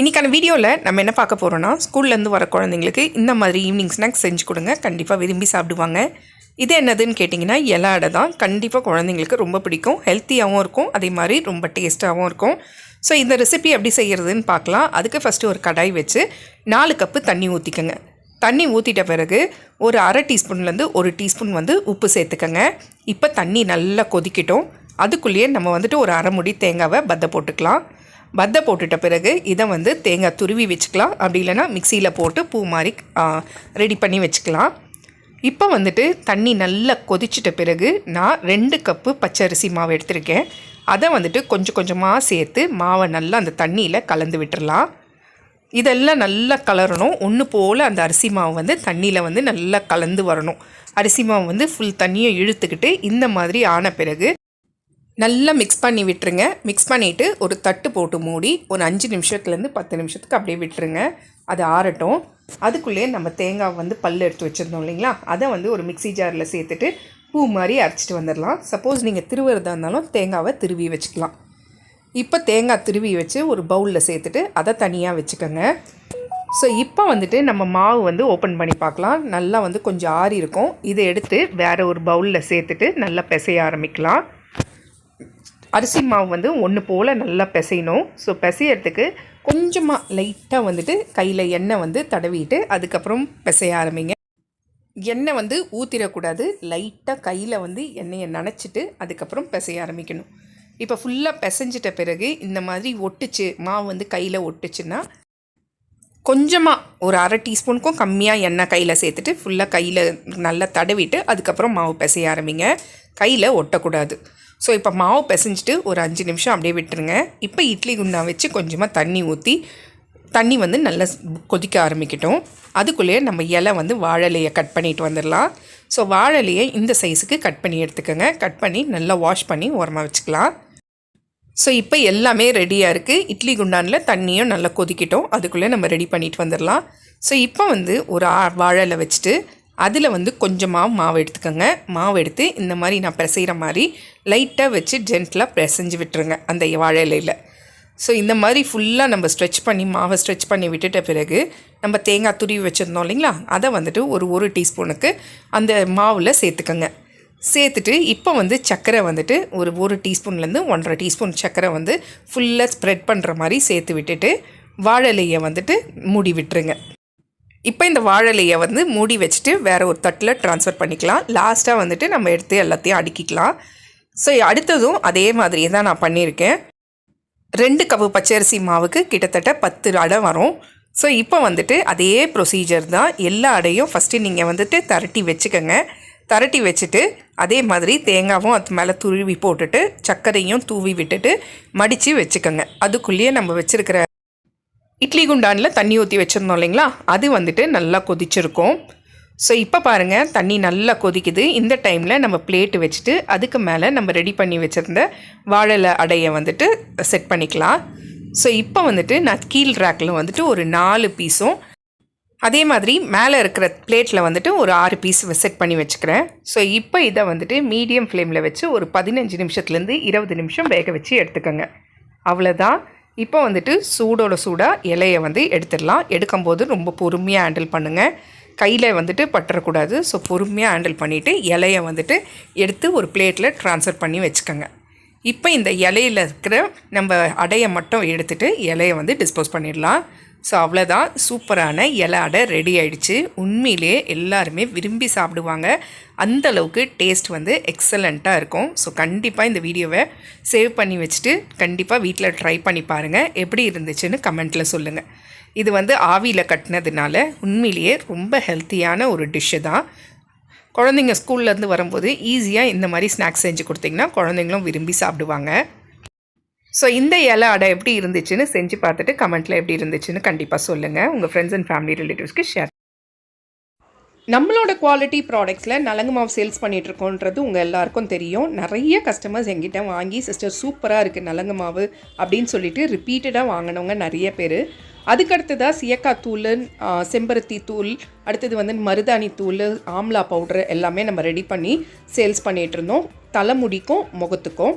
இன்றைக்கான வீடியோவில் நம்ம என்ன பார்க்க போகிறோன்னா ஸ்கூல்லேருந்து வர குழந்தைங்களுக்கு இந்த மாதிரி ஈவினிங் ஸ்நாக்ஸ் செஞ்சு கொடுங்க. கண்டிப்பாக விரும்பி சாப்பிடுவாங்க. இது என்னதுன்னு கேட்டிங்கன்னா இலை அடை தான். கண்டிப்பாக குழந்தைங்களுக்கு ரொம்ப பிடிக்கும். ஹெல்த்தியாகவும் இருக்கும். அதே மாதிரி ரொம்ப டேஸ்ட்டாகவும் இருக்கும். ஸோ இந்த ரெசிபி எப்படி செய்கிறதுன்னு பார்க்கலாம். அதுக்கு ஃபஸ்ட்டு ஒரு கடாய் வச்சு நாலு கப்பு தண்ணி ஊற்றிக்கோங்க தண்ணி ஊற்றிட்ட பிறகு ஒரு அரை டீஸ்பூன்லேருந்து ஒரு டீஸ்பூன் வந்து உப்பு சேர்த்துக்கங்க. இப்போ தண்ணி நல்லா கொதிக்கட்டும். அதுக்குள்ளேயே நம்ம வந்துட்டு ஒரு அரைமுடி தேங்காவை பத்தை போட்டுக்கலாம். பத்தை போட்டுட்ட பிறகு இதை வந்து தேங்காய் துருவி வச்சுக்கலாம். அப்படி இல்லைன்னா மிக்சியில் போட்டு பூ மாதிரி ரெடி பண்ணி வச்சுக்கலாம். இப்போ வந்துட்டு தண்ணி நல்லா கொதிச்சிட்ட பிறகு நான் ரெண்டு கப்பு பச்சரிசி மாவு எடுத்திருக்கேன். அதை வந்துட்டு கொஞ்சம் கொஞ்சமாக சேர்த்து மாவை நல்லா அந்த தண்ணியில் கலந்து விட்டுடலாம் இதெல்லாம் நல்லா கலரணும். ஒன்று போல் அந்த அரிசி மாவு வந்து தண்ணியில் வந்து நல்லா கலந்து வரணும். அரிசி மாவு வந்து ஃபுல் தண்ணியை இழுத்துக்கிட்டு இந்த மாதிரி ஆன பிறகு நல்லா மிக்ஸ் பண்ணி விட்டுருங்க. மிக்ஸ் பண்ணிவிட்டு ஒரு தட்டு போட்டு மூடி ஒரு அஞ்சு நிமிஷத்துலேருந்து பத்து நிமிஷத்துக்கு அப்படியே விட்டுருங்க. அது ஆறட்டும். அதுக்குள்ளேயே நம்ம தேங்காய் வந்து பல் எடுத்து வச்சுருந்தோம் இல்லைங்களா? அதை வந்து ஒரு மிக்சி ஜாரில் சேர்த்துட்டு பூ மாதிரி அரைச்சிட்டு வந்துடலாம் சப்போஸ் நீங்கள் திருவுறதா இருந்தாலும் தேங்காவை திருவி வச்சுக்கலாம். இப்போ தேங்காய் திருவி வச்சு ஒரு பவுலில் சேர்த்துட்டு அதை தனியாக வச்சுக்கோங்க. ஸோ இப்போ வந்துட்டு நம்ம மாவு வந்து ஓப்பன் பண்ணி பார்க்கலாம். நல்லா வந்து கொஞ்சம் ஆறி இருக்கும். இதை எடுத்து வேறு ஒரு பவுலில் சேர்த்துட்டு நல்லா பிசைய ஆரம்பிக்கலாம். அரிசி மாவு வந்து ஒன்று போல் நல்லா பிசையணும். ஸோ பிசையறதுக்கு கொஞ்சமாக லைட்டாக வந்துட்டு கையில் எண்ணெய் வந்து தடவிட்டு அதுக்கப்புறம் பிசைய ஆரம்பிங்க. எண்ணெய் வந்து ஊற்றிடக்கூடாது லைட்டாக கையில் வந்து எண்ணெயை நனைச்சிட்டு அதுக்கப்புறம் பிசைய ஆரம்பிக்கணும். இப்போ ஃபுல்லாக பிசைஞ்சிட்ட பிறகு இந்த மாதிரி ஒட்டுச்சு மாவு வந்து கையில் ஒட்டுச்சுன்னா கொஞ்சமாக ஒரு அரை டீஸ்பூனுக்கும் கம்மியாக எண்ணெய் கையில் சேர்த்துட்டு ஃபுல்லாக கையில் நல்லா தடவிட்டு அதுக்கப்புறம் மாவு பிசைய ஆரம்பிங்க. கையில் ஒட்டக்கூடாது. ஸோ இப்போ மாவு பிசைஞ்சிட்டு ஒரு அஞ்சு நிமிஷம் அப்படியே விட்டுருங்க. இப்போ இட்லி குண்டா வச்சு கொஞ்சமாக தண்ணி ஊற்றி தண்ணி வந்து நல்லா கொதிக்க ஆரம்பிக்கட்டும். அதுக்குள்ளேயே நம்ம இலை வந்து வாழலையை கட் பண்ணிட்டு வந்துடலாம். ஸோ வாழலையை இந்த சைஸுக்கு கட் பண்ணி எடுத்துக்கோங்க. கட் பண்ணி நல்லா வாஷ் பண்ணி ஓரமாக வச்சுக்கலாம். ஸோ இப்போ எல்லாமே ரெடியாக இருக்குது இட்லி குண்டானில் தண்ணியும் நல்லா கொதிக்கட்டும். அதுக்குள்ளே நம்ம ரெடி பண்ணிட்டு வந்துடலாம். ஸோ இப்போ வந்து ஒரு வாழலை வச்சுட்டு அதில் வந்து கொஞ்சமாக மாவு எடுத்துக்கோங்க. மாவு எடுத்து இந்த மாதிரி நான் பிசைகிற மாதிரி லைட்டாக வச்சு ஜென்டிலாக பிசைஞ்சு விட்டுருங்க அந்த வாழை இலையில். ஸோ இந்த மாதிரி ஃபுல்லாக நம்ம ஸ்ட்ரெச் பண்ணி மாவை ஸ்ட்ரெச் பண்ணி விட்டுட்ட பிறகு நம்ம தேங்காய் துருவி வச்சுருந்தோம் இல்லைங்களா? அதை வந்துட்டு ஒரு ஒரு டீஸ்பூனுக்கு அந்த மாவில் சேர்த்துக்கோங்க. சேர்த்துட்டு இப்போ வந்து சர்க்கரை வந்துட்டு ஒரு ஒரு டீஸ்பூன்லேருந்து ஒன்றரை டீஸ்பூன் சர்க்கரை வந்து ஃபுல்லாக ஸ்ப்ரெட் பண்ணுற மாதிரி சேர்த்து விட்டுட்டு வாழலையை வந்துட்டு மூடி விட்டுருங்க. இப்போ இந்த வாழலையை வந்து மூடி வச்சுட்டு வேறு ஒரு தட்டில் ட்ரான்ஸ்ஃபர் பண்ணிக்கலாம். லாஸ்ட்டாக வந்துட்டு நம்ம எடுத்து எல்லாத்தையும் அடுக்கிக்கலாம். ஸோ அடுத்ததும் அதே மாதிரியே தான் நான் பண்ணியிருக்கேன். ரெண்டு கப்பு பச்சரிசி மாவுக்கு கிட்டத்தட்ட பத்து அடை வரும். ஸோ இப்போ வந்துட்டு அதே ப்ரொசீஜர் தான் எல்லா அடையும். ஃபஸ்ட்டு நீங்கள் வந்துட்டு திரட்டி வச்சுக்கோங்க. திரட்டி வச்சுட்டு அதே மாதிரி தேங்காவும் அது மேலே துருவி போட்டுட்டு சர்க்கரையும் தூவி விட்டுட்டு மடித்து வச்சுக்கோங்க. அதுக்குள்ளேயே நம்ம வச்சுருக்கிற இட்லி குண்டானில் தண்ணி ஊற்றி வச்சுருந்தோம் இல்லைங்களா? அது வந்துட்டு நல்லா கொதிச்சிருக்கும். ஸோ இப்போ பாருங்கள் தண்ணி நல்லா கொதிக்குது. இந்த டைமில் நம்ம பிளேட்டு வச்சுட்டு அதுக்கு மேலே நம்ம ரெடி பண்ணி வச்சுருந்த வாழலை அடையை வந்துட்டு செட் பண்ணிக்கலாம். ஸோ இப்போ வந்துட்டு நான் கீழ் ரேக்கில் வந்துட்டு ஒரு நாலு பீஸும் அதே மாதிரி மேலே இருக்கிற பிளேட்டில் வந்துட்டு ஒரு ஆறு பீஸ் செட் பண்ணி வச்சுக்கிறேன். ஸோ இப்போ இதை வந்துட்டு மீடியம் ஃப்ளேமில் வச்சு ஒரு பதினஞ்சு நிமிஷத்துலேருந்து இருபது நிமிஷம் வேக வச்சு எடுத்துக்கோங்க. அவ்வளோதான் இப்போ வந்துட்டு சூடோட சூடாக இலையை வந்து எடுத்துடலாம். எடுக்கும்போது ரொம்ப பொறுமையாக ஹேண்டில் பண்ணுங்கள் கையில் வந்துட்டு பட்டுறக்கூடாது ஸோ பொறுமையாக ஹேண்டில் பண்ணிவிட்டு இலையை வந்துட்டு எடுத்து ஒரு பிளேட்டில் ட்ரான்ஸ்ஃபர் பண்ணி வச்சுக்கோங்க. இப்போ இந்த இலையில் இருக்கிற நம்ம அடையை மட்டும் எடுத்துகிட்டு இலையை வந்து டிஸ்போஸ் பண்ணிடலாம். ஸோ அவ்வளோதான் சூப்பரான இலை அடை ரெடி ஆகிடுச்சு உண்மையிலே எல்லாருமே விரும்பி சாப்பிடுவாங்க. அந்தளவுக்கு டேஸ்ட் வந்து எக்ஸலண்ட்டாக இருக்கும். ஸோ கண்டிப்பாக இந்த வீடியோவை சேவ் பண்ணி வச்சுட்டு கண்டிப்பாக வீட்டில் ட்ரை பண்ணி பாருங்கள் எப்படி இருந்துச்சுன்னு கமெண்ட்டில் சொல்லுங்கள் இது வந்து ஆவியில் கட்டினதுனால உண்மையிலேயே ரொம்ப ஹெல்த்தியான ஒரு டிஷ்ஷு தான். குழந்தைங்க ஸ்கூல்லேருந்து வரும்போது ஈஸியாக இந்த மாதிரி ஸ்நாக்ஸ் செஞ்சு கொடுத்திங்கன்னா குழந்தைங்களும் விரும்பி சாப்பிடுவாங்க. ஸோ இந்த இலை அடை எப்படி இருந்துச்சுன்னு செஞ்சு பார்த்துட்டு கமெண்ட்டில் எப்படி இருந்துச்சுன்னு கண்டிப்பாக சொல்லுங்கள் உங்கள் ஃப்ரெண்ட்ஸ் அண்ட் ஃபேமிலி ரிலேட்டிவ்ஸ்க்கு ஷேர் நம்மளோட குவாலிட்டி ப்ராடக்ட்ஸில் நலங்கு மாவு சேல்ஸ் பண்ணிகிட்ருக்கோன்றது உங்கள் எல்லாருக்கும் தெரியும். நிறைய கஸ்டமர்ஸ் எங்கிட்ட வாங்கி சிஸ்டர் சூப்பராக இருக்குது நலங்கு மாவு அப்படின்னு சொல்லிட்டு ரிப்பீட்டடாக வாங்கினவங்க நிறைய பேர். அதுக்கடுத்ததாக சியக்காய் தூள் செம்பருத்தி தூள் அடுத்தது வந்து மருதாணி தூள் ஆம்லா பவுட்ரு எல்லாமே நம்ம ரெடி பண்ணி சேல்ஸ் பண்ணிகிட்ருந்தோம் தலைமுடிக்கும் முகத்துக்கும்.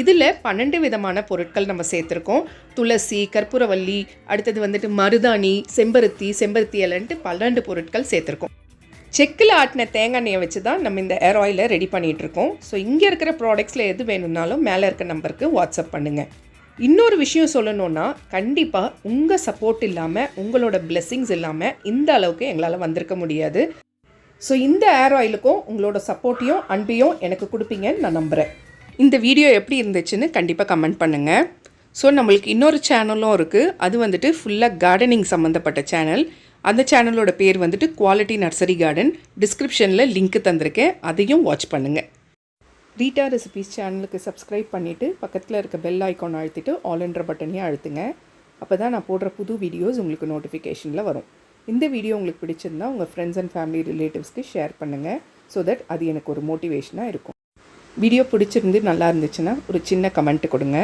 இதில் பன்னெண்டு விதமான பொருட்கள் நம்ம சேர்த்துருக்கோம். துளசி கற்பூரவல்லி அடுத்தது வந்துட்டு மருதாணி செம்பருத்தி செம்பருத்தி இலன்ட்டு பன்னெண்டு பொருட்கள் சேர்த்துருக்கோம். செக்கில் ஆட்டின தேங்காய் எண்ணெயை வச்சு தான் நம்ம இந்த ஏர் ஆயிலை ரெடி பண்ணிகிட்டு இருக்கோம் ஸோ இங்கே இருக்கிற ப்ராடக்ட்ஸில் எது வேணும்னாலும் மேலே இருக்க நம்பருக்கு வாட்ஸ்அப் பண்ணுங்கள் இன்னொரு விஷயம் சொல்லணுன்னா கண்டிப்பாக உங்கள் சப்போர்ட் இல்லாமல் உங்களோட பிளெஸ்ஸிங்ஸ் இல்லாமல் இந்த அளவுக்கு எங்களால் வந்திருக்க முடியாது. ஸோ இந்த ஏர் ஆயிலுக்கும் உங்களோட சப்போர்ட்டையும் அன்பையும் எனக்கு கொடுப்பீங்கன்னு நான் நம்புகிறேன் இந்த வீடியோ எப்படி இருந்துச்சுன்னு கண்டிப்பாக கமெண்ட் பண்ணுங்கள் ஸோ நம்மளுக்கு இன்னொரு சேனலும் இருக்குது அது வந்துட்டு ஃபுல்லாக கார்டனிங் சம்மந்தப்பட்ட சேனல் அந்த சேனலோட பேர் வந்துட்டு குவாலிட்டி நர்சரி கார்டன் டிஸ்கிரிப்ஷனில் லிங்க் தந்திருக்கேன். அதையும் வாட்ச் பண்ணுங்கள் ரீட்டா ரெசிபீஸ் சேனலுக்கு சப்ஸ்கிரைப் பண்ணிவிட்டு பக்கத்தில் இருக்க பெல் ஐக்கான் அழுத்திட்டு ஆல்ன்ற பட்டனையும் அழுத்துங்க. அப்போ தான் நான் போடுற புது வீடியோஸ் உங்களுக்கு நோட்டிஃபிகேஷனில் வரும். இந்த வீடியோ உங்களுக்கு பிடிச்சிருந்தா உங்கள் ஃப்ரெண்ட்ஸ் அண்ட் ஃபேமிலி ரிலேட்டிவ்ஸ்க்கு ஷேர் பண்ணுங்கள் ஸோ தட் அது எனக்கு ஒரு மோட்டிவேஷனாக இருக்கும். வீடியோ பிடிச்சிருந்து நல்லா இருந்துச்சுன்னா ஒரு சின்ன கமெண்ட் கொடுங்க.